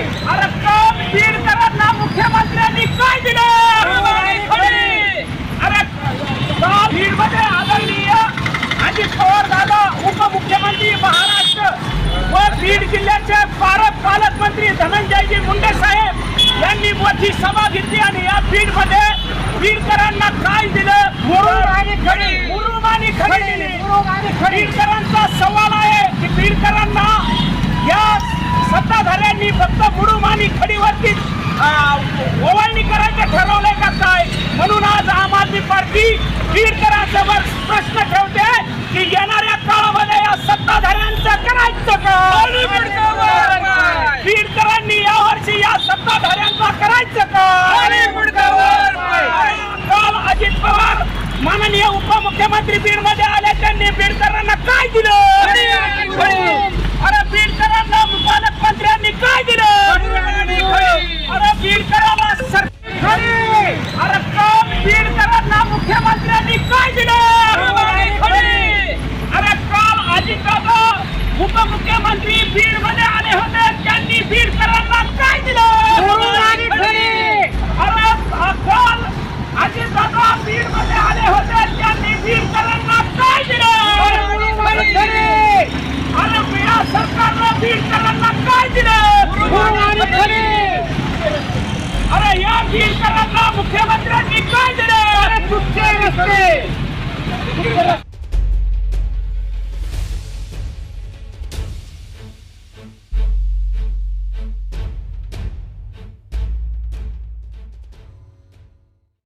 अरे काम बीडकरांना मुख्यमंत्र्यांनी काय दिलं? खडी. अरे का बीडमध्ये आदरणीय अजित पवार दादा उपमुख्यमंत्री महाराष्ट्र व बीड जिल्ह्याचे पालक पालकमंत्री धनंजयजी मुंडे साहेब यांनी मोठी सभा घेतली आणि या बीडमध्ये बीडकरांना काय दिलं? मुरुम आणि खडी. मुरुम आणि खडी. दिली उपमुख्यमंत्री बीडमध्ये आले त्यांनी बीडकरांना काय दिलं अरे बीडकरांना पालकमंत्र्यांनी काय दिलं अरे बीडकरांना अरे काम बीडकरांना मुख्यमंत्र्यांनी काय दिलं अरे काल अजित दादा उपमुख्यमंत्री बीडमध्ये आले होते त्यांनी बीडकरांना काय दिलं अरे काल अजित दादा बीडमध्ये आले होते त्यांनी बीडकरांना काय दिलं अरे बिया सरकारनं काय दिलं अरे या बीडकरांना मुख्यमंत्र्यांनी काय दिलं?